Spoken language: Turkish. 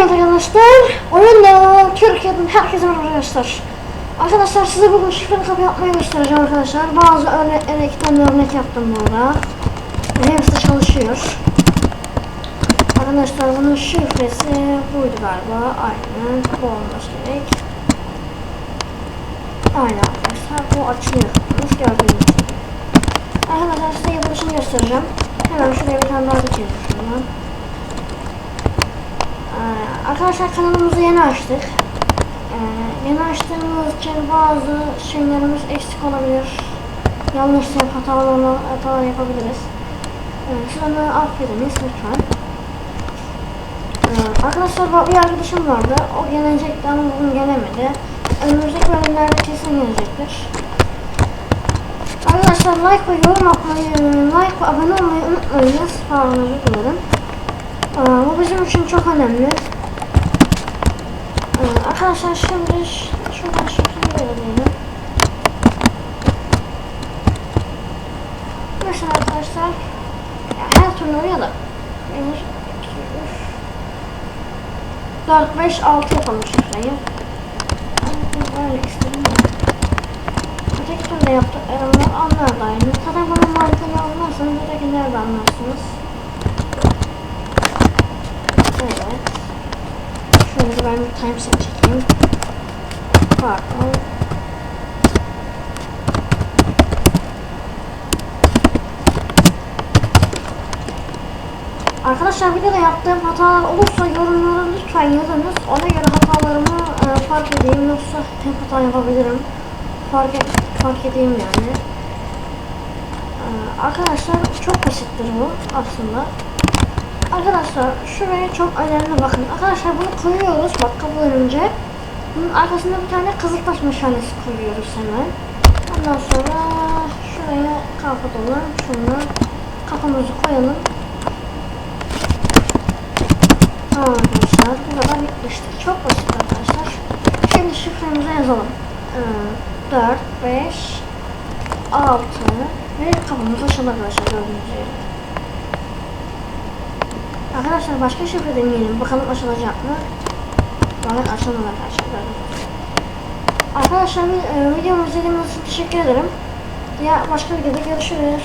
Evet arkadaşlar, oyunda Türkiye'den herkese arkadaşlar. Arkadaşlar size bugün şifreli kapı yapmayı göstereceğim arkadaşlar. Bazı örneklere iki tane örnek yaptım burada. Hepsi çalışıyor. Arkadaşlar bunun şifresi buydu galiba. Aynen bu olması gerek. Aynen arkadaşlar bu açılıyor. Gördüğünüz gibi. Arkadaşlar size yapılışını göstereceğim. Hemen şuraya bir tane daha geçelim şuradan. Ee, Arkadaşlar kanalımızı yeni açtık. Ee, yeni açtığımız için bazı şeylerimiz eksik olabilir. Yanlış yapıp hatalar, yapabiliriz. Ee, siz onu affediniz lütfen. Ee, arkadaşlar bir arkadaşım vardı. O gelecekti ama bugün gelemedi. Önümüzdeki bölümlerde kesin gelecektir. Arkadaşlar like ve yorum atmayı, like ve abone olmayı unutmayınız. Özür dilerim. Aa, bu bizim için çok önemli. Arkadaşlar şimdi şuradan şekil verelim. Mesela arkadaşlar ya her türlü oraya da 4, 5, 6 yapalım şifreyi. Böyle istedim. Öteki türlü yaptıklarımı anlar da aynı. Zaten bunun mantığını anlarsanız ötekileri de anlarsınız. Evet. Şöyle ben bir timeset çekeyim. Pardon. Arkadaşlar videoda yaptığım hatalar olursa yorumlara lütfen yazınız. Ona göre hatalarımı e, fark edeyim. Yoksa hep hata yapabilirim. Fark, et, fark edeyim yani. E, arkadaşlar çok basittir bu aslında. Arkadaşlar şuraya çok önemli bakın. Arkadaşlar bunu koyuyoruz bak kapı önce. Bunun arkasında bir tane kızıltaş meşalesi koyuyoruz hemen. Ondan sonra şuraya kapatalım. Şunu kafamızı koyalım. Tamam arkadaşlar bu kadar bitmiştir. Çok basit arkadaşlar. Şimdi şifremizi yazalım. Ee, 4, 5, 6 ve kafamız açıldı arkadaşlar gördüğünüz gibi. Arkadaşlar başka şifre deneyelim. Bakalım açılacak mı? Bakın açılmadı arkadaşlar. Arkadaşlar e, videomu izlediğiniz için teşekkür ederim. Ya başka videoda görüşürüz.